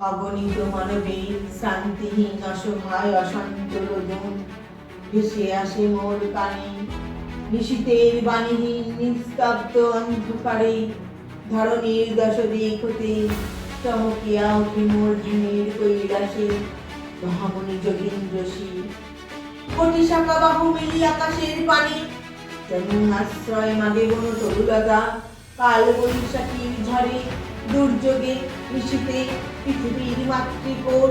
অগণিত মানবে শান্তিহীন অসহায় অশান্ত রোদন ভেসে আসে মোর কানে নিশীতের বাণীহীন, নিস্তব্ধ অন্ধকারে। ধরণীর দশ দিক হতে চমকিয়া ওঠে মোর ধ্যানের কৈলাসে। মহামণি যোগীন্দ্র শিব কোটি শাখা বাহু মিলি আকাশের পানি। যেমন আশ্রয় মাগে বন তরুলতা কাল বৈশাখীর ঝড়ে দুর্যোগে নিশীতে পৃথিবীর মাতৃকোর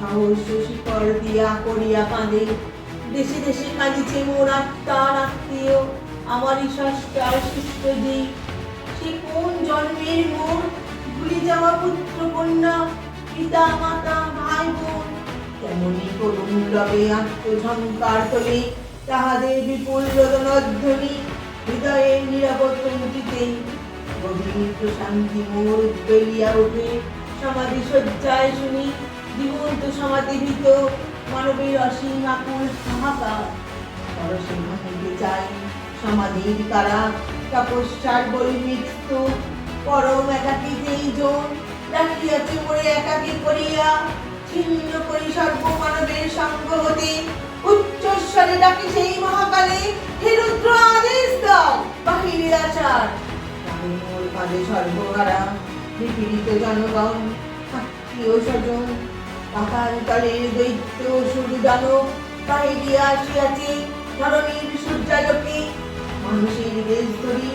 সাহস শিকর দিয়া করিয়া কাঁদে। দেশে দেশে কাঁদিছে মোর আত্মার আত্মীয়। দিক সে কোন জন্মের মোর? ভুলে যাওয়া পুত্র কন্যা, পিতা, মাতা, ভাই, বোন। তেমনি করুণ রবে আত্মঝঙ্কার তোলে তাহাদের বিপুল রোদনধ্বনি হৃদয়ের নিরাপদ তন্ত্রীতে গভীর প্রশান্তি মোর ওঠে সমাধি শয্যায় শুনি, জীবন্ত সমাধিভীত মানবের অসীম আকুল ভাঙিতে চাই সমাধির কারা, তপস্যার পরম একাকী যেই জন, রাখিয়াছে মোরে একাকী করিয়া, ছিন্ন করি সর্বমানবের সঙ্গ সর্বহারা নিপীড়িত জনগণ, আত্মীয় স্বজন দৈত্য দানব বাহিরে আসিয়াছে ধরণীর সূর্যালোকে মানুষের দেশ ধরি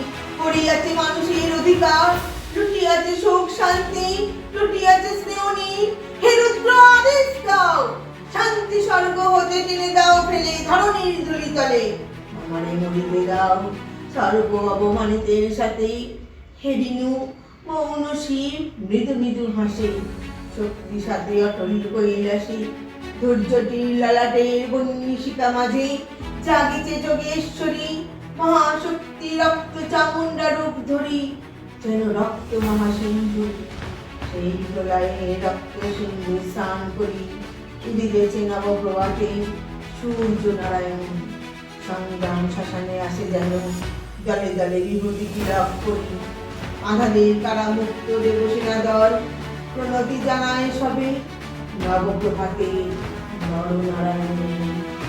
মানুষের অধিকার। লুটিয়াছে সুখ শান্তি, লুটিয়াছে হে রুদ্র আদেশ দাও, শান্তি স্বর্গ হতে টেনে দাও, ফেলে ধরণীর ধুলিতলে। আমারে মরিতে দাও, স্বর্গ অবমানিতের সাথে হে দিনু মৌন মৃদু মৃদু হাসে। শক্তি সাথে অটল কৈলাসী ধৈর্যটির লালাটের বন্যিশিকা মাঝে, জাগিছে যোগেশ্বরী, মহাশক্তি রক্ত চামুন্ডা রূপ ধরি, যেন রক্ত মহাসিন্ধু, সেই প্রলয়ে রক্ত সিন্ধু স্নান করি, উদিতেছে নবপ্রভাতে সূর্য নারায়ণ। সংগ্রাম শ্মশানে আসে যেন দলে জলে বিভূতি লাভ করি। আধাদের তারা মুক্ত দেবসেনা দল। প্রণতি জানায় সবে নবপ্রভাতে নরনারায়ণের